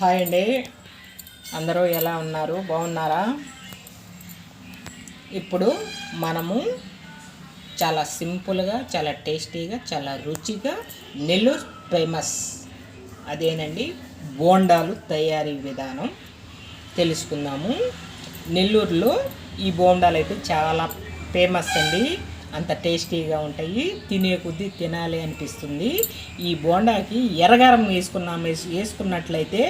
Hi అండి. అందరూ ఎలా ఉన్నారు? బాగున్నారా? ఇప్పుడు మనము చాలా సింపుల్గా చాలా టేస్టీగా చాలా రుచిగా నెల్లూరు ఫేమస్ అదేనండి బోండాలు తయారీ విధానం తెలుసుకుందాము. నెల్లూరులో ఈ బోండాలు అయితే చాలా ఫేమస్ అండి. అంత టేస్టీగా ఉంటాయి. తినే కొద్దీ తినాలి అనిపిస్తుంది. ఈ బోండాకి ఎర్రగారం వేసుకున్నాం వేసుకున్నట్లయితే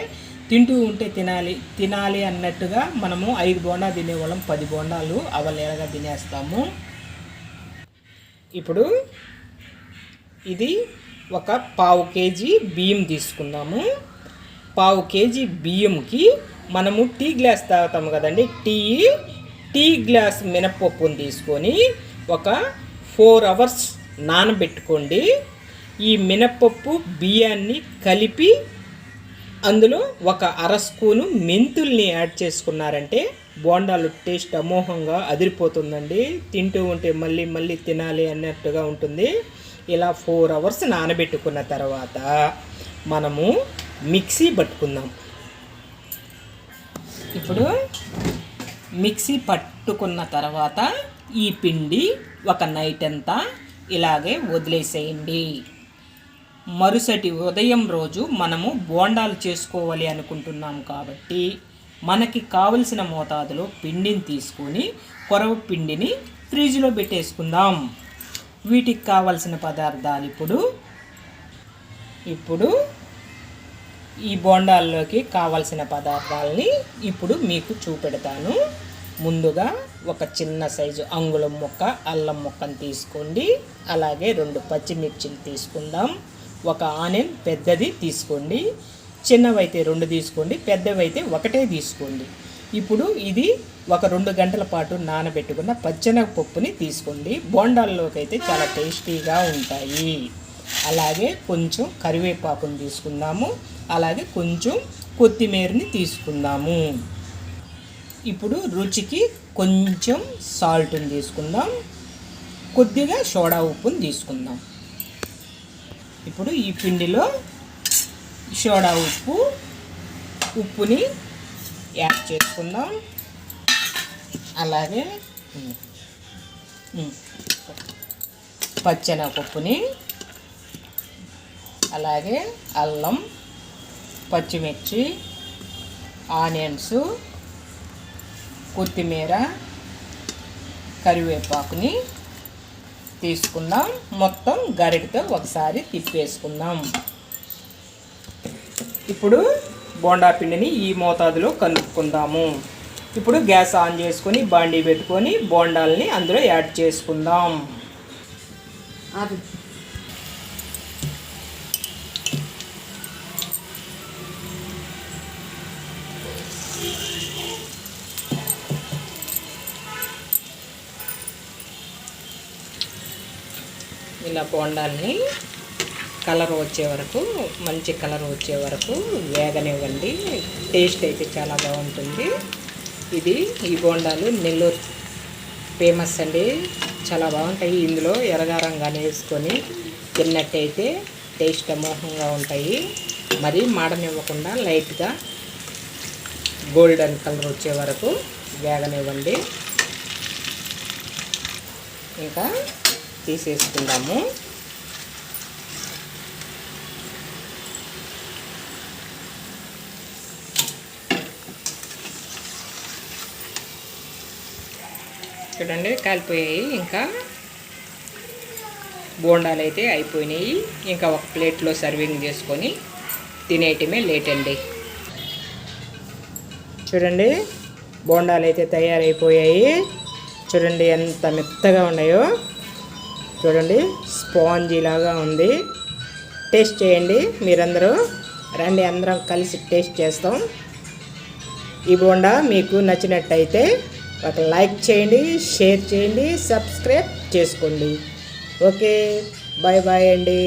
తింటూ ఉంటే తినాలి తినాలి అన్నట్టుగా మనము ఐదు బోండా తినేవాళ్ళం. పది బోండాలు అవలేరగా తినేస్తాము. ఇప్పుడు ఇది ఒక పావు కేజీ బియ్యం తీసుకుందాము. పావు కేజీ బియ్యంకి మనము టీ గ్లాస్ తాగుతాము కదండి. టీ టీ గ్లాస్ మినప్పప్పును తీసుకొని ఒక ఫోర్ అవర్స్ నానబెట్టుకోండి. ఈ మినపప్పు బియ్యాన్ని కలిపి అందులో ఒక అర స్పూను మెంతుల్ని యాడ్ చేసుకున్నారంటే బోండాలు టేస్ట్ అమోహంగా అదిరిపోతుందండి. తింటూ ఉంటే మళ్ళీ మళ్ళీ తినాలి అన్నట్టుగా ఉంటుంది. ఇలా ఫోర్ అవర్స్ నానబెట్టుకున్న తర్వాత మనము మిక్సీ పట్టుకుందాం. ఇప్పుడు మిక్సీ పట్టుకున్న తర్వాత ఈ పిండి ఒక నైట్ అంతా ఇలాగే వదిలేసేయండి. మరుసటి ఉదయం రోజు మనము బోండాలు చేసుకోవాలి అనుకుంటున్నాం కాబట్టి మనకి కావలసిన మోతాదులో పిండిని తీసుకొని కొరవ పిండిని ఫ్రిడ్జ్లో పెట్టేసుకుందాం. వీటికి కావలసిన పదార్థాలు ఇప్పుడు ఇప్పుడు ఈ బోండాల్లోకి కావలసిన పదార్థాలని ఇప్పుడు మీకు చూపెడతాను. ముందుగా ఒక చిన్న సైజు అంగుళం ముక్క అల్లం ముక్కను తీసుకోండి. అలాగే రెండు పచ్చిమిర్చిలు తీసుకుందాం. ఒక ఆనియన్ పెద్దది తీసుకోండి. చిన్నవైతే రెండు తీసుకోండి పెద్దవైతే ఒకటే తీసుకోండి. ఇప్పుడు ఇది ఒక రెండు గంటల పాటు నానబెట్టుకున్న పచ్చెనగపప్పుని తీసుకోండి. బోండాల్లోకి అయితే చాలా టేస్టీగా ఉంటాయి. అలాగే కొంచెం కరివేపాకుని తీసుకుందాము. అలాగే కొంచెం కొత్తిమీరని తీసుకుందాము. ఇప్పుడు రుచికి కొంచెం సాల్ట్ని తీసుకుందాం. కొద్దిగా సోడా ఉప్పుని తీసుకుందాం. ఇప్పుడు ఈ పిండిలో సోడా ఉప్పు ఉప్పుని యాడ్ చేసుకుందాం. అలాగే ఉమ్, ఉమ్, పచ్చెనపప్పుని అలాగే అల్లం పచ్చిమిర్చి ఆనియన్స్ కొత్తిమీర కరివేపాకుని తీసుకుందాం. మొత్తం గరిటతో ఒకసారి తిప్పేసుకుందాం. ఇప్పుడు బోండా పిండిని ఈ మోతాదులో కలుపుకుందాము. ఇప్పుడు గ్యాస్ ఆన్ చేసుకొని బాండీ పెట్టుకొని బోండాలని అందులో యాడ్ చేసుకుందాం. ఇలా బోండాల్ని కలర్ వచ్చే వరకు మంచి కలర్ వచ్చే వరకు వేగనివ్వండి. టేస్ట్ అయితే చాలా బాగుంటుంది. ఇది ఈ బోండాలు నెల్లూరు ఫేమస్ అండి. చాలా బాగుంటాయి. ఇందులో ఎరగారంగానే వేసుకొని తిన్నట్టయితే టేస్ట్ అమోహంగా ఉంటాయి. మరి మాడనివ్వకుండా లైట్గా గోల్డెన్ కలర్ వచ్చే వరకు వేగనివ్వండి. ఇంకా తీసేసుకుందాము. చూడండి కాలిపోయాయి. ఇంకా బోండాలు అయితే అయిపోయినాయి. ఇంకా ఒక ప్లేట్లో సర్వింగ్ చేసుకొని తినేయటమే లేట్ అండి. చూడండి బోండాలు అయితే తయారైపోయాయి. చూడండి ఎంత మెత్తగా ఉన్నాయో. చూడండి స్పాంజీ లాగా ఉంది. టేస్ట్ చేయండి మీరందరూ. రండి అందరం కలిసి టేస్ట్ చేస్తాం. ఈ బోండా మీకు నచ్చినట్టయితే ఒక లైక్ చేయండి షేర్ చేయండి సబ్స్క్రైబ్ చేసుకోండి. ఓకే బాయ్ బాయ్ అండి.